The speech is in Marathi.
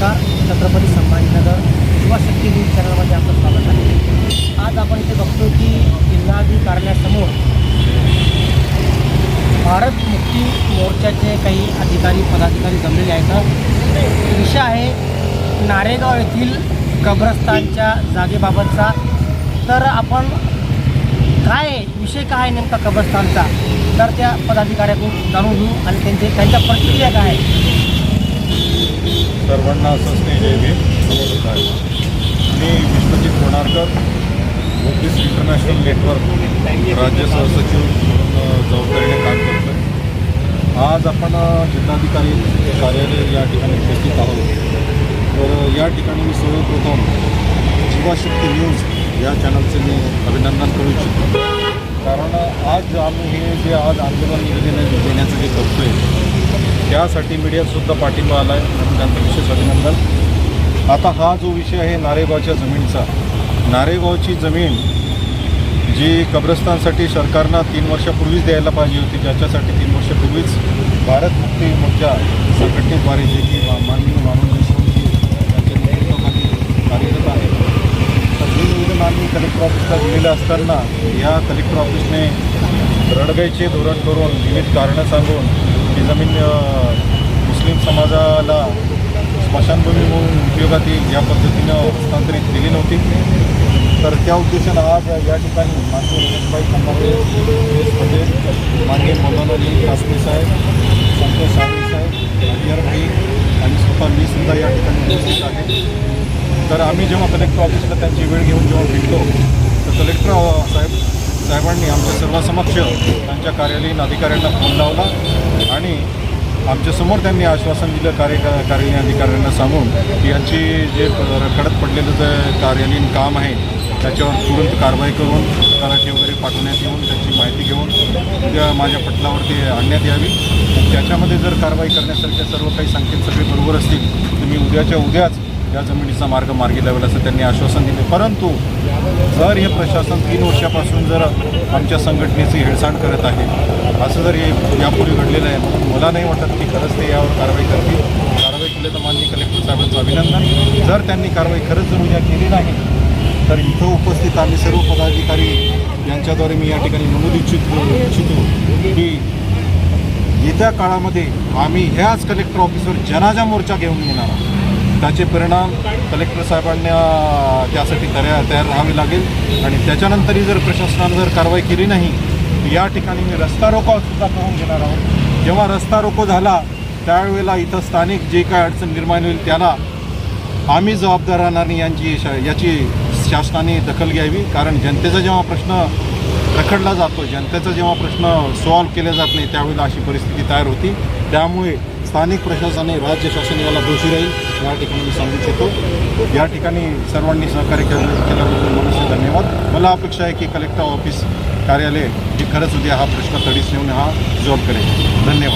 नमस्कार छत्रपती संभाजीनगर युवा शक्ती न्यूज चॅनलमध्ये आपलं स्वागत आहे. आज आपण इथे बघतो की जिल्हाधिकारण्यासमोर भारत मुक्ती मोर्चाचे काही अधिकारी पदाधिकारी जमलेले आहेत. विषय आहे नारेगाव येथील कब्रस्तानच्या जागेबाबतचा. तर आपण काय विषय काय आहे नेमका कब्रस्तानचा? तर त्या पदाधिकाऱ्याकडून जाणून घेऊ आणि त्यांचे त्यांच्या प्रतिक्रिया काय सर्वांना असंच जय भीम आहे मी. विश्वजित कोणारकर ओपीस इंटरनॅशनल नेटवर्क राज्य सहसचिव म्हणून जबाबदारीने काम करतो आज आपण जिल्हाधिकारी कार्यालय या ठिकाणी उपस्थित आहोत. तर या ठिकाणी मी सर्वप्रथम जीवाशक्ती न्यूज या चॅनलचे मी अभिनंदन करू इच्छितो. कारण आज आम्ही हे जे आज आंदोलन निवेदन देण्याचं जे त्यासाठी मीडियातसुद्धा पाठिंबा आला आहे त्यांचं विशेष अभिनंदन. आता हा जो विषय आहे नारेगावच्या जमिनीचा नारेगावची जमीन जी कब्रस्तानसाठी सरकारनं तीन वर्षापूर्वीच द्यायला पाहिजे होती ज्याच्यासाठी तीन वर्षापूर्वीच भारत मुक्ती मोर्चा संघटनेद्वारे जे की माननीय मानव यांच्या नेतृत्वाखाली कार्यरत आहे. तर हे निवेदन आम्ही कलेक्टर ऑफिसला दिलेलं असताना या कलेक्टर ऑफिसने रडगाईचे धोरण करून विविध कारणं सांगून ही जमीन मुस्लिम समाजाला स्मशानभूमी म्हणून उपयोगात येईल या पद्धतीनं हस्तांतरित केली नव्हती. तर त्या उद्देशानं आज या ठिकाणी माननीय रमेशभाई खंडारे पटेल माननीय मौलानाजी कासमे साहेब संतोष सावळे साहेब हरिहर भाई आणि स्वतः मी सुद्धा या ठिकाणी उपस्थित आहे. तर आम्ही जेव्हा कलेक्टर ऑफिसला त्यांची वेळ घेऊन जेव्हा भेटलो तर कलेक्टर साहेब साहेबांनी आमच्या सर्वांसमक्ष त्यांच्या कार्यालयीन अधिकाऱ्यांना फोन लावला आणि आमच्यासमोर त्यांनी आश्वासन दिलं कार्य कार्यालयीन अधिकाऱ्यांना सांगून की यांची जे कडक पडलेलं जे कार्यालयीन काम आहे त्याच्यावर तुरंत कारवाई करून तलाठी वगैरे पाठवण्यात येऊन त्याची माहिती घेऊन उद्या माझ्या पटलावरती आणण्यात यावी. त्याच्यामध्ये जर कारवाई करण्यासारख्या सर्व काही संकेत सगळे बरोबर असतील तर मी उद्याच्या उद्याच या जमिनीचा मार्ग मार्गी लावेल असं त्यांनी आश्वासन दिले. परंतु जर हे प्रशासन तीन वर्षापासून जर आमच्या संघटनेची हेळसांड करत आहे असं जर हे यापूर्वी घडलेलं आहे मला नाही वाटत की खरंच ते यावर कारवाई करतील. कारवाई केली तर माननीय कलेक्टर साहेबांचं अभिनंदन. जर त्यांनी कारवाई खरंच जर उद्या केली नाही तर इथं उपस्थित आम्ही सर्व पदाधिकारी यांच्याद्वारे मी या ठिकाणी नमूद इच्छित इच्छितो की येत्या काळामध्ये आम्ही ह्याच कलेक्टर ऑफिसवर जनाजा मोर्चा घेऊन येणार आहोत. त्याचे परिणाम कलेक्टर साहेबांना त्यासाठी तयार तयार राहावे लागेल. आणि त्याच्यानंतरही जर प्रशासनानं जर कारवाई केली नाही तर या ठिकाणी मी रस्ता रोको सुद्धा करून घेणार आहोत. जेव्हा रस्ता रोको झाला त्यावेळेला इथं स्थानिक जे काय अडचण निर्माण होईल त्याला आम्ही जबाबदार राहणार नाही यांची शा याची शासनाने दखल घ्यावी. कारण जनतेचा जेव्हा प्रश्न रखडला जातो जनतेचा जेव्हा प्रश्न सॉल्व्ह केला जात नाही त्यावेळेला अशी परिस्थिती तयार होती. त्यामुळे स्थानिक प्रशासनाने राज्य शासन याला दोषी राहील या ठिकाणी मी सांगू इच्छितो. या ठिकाणी सर्वांनी सहकार्य केलं केल्याबद्दल मनसे धन्यवाद. मला अपेक्षा आहे की कलेक्टर ऑफिस कार्यालय हे खरंच उद्या हा प्रश्न तडीस नेऊन हा रिझॉल्व करेल. धन्यवाद.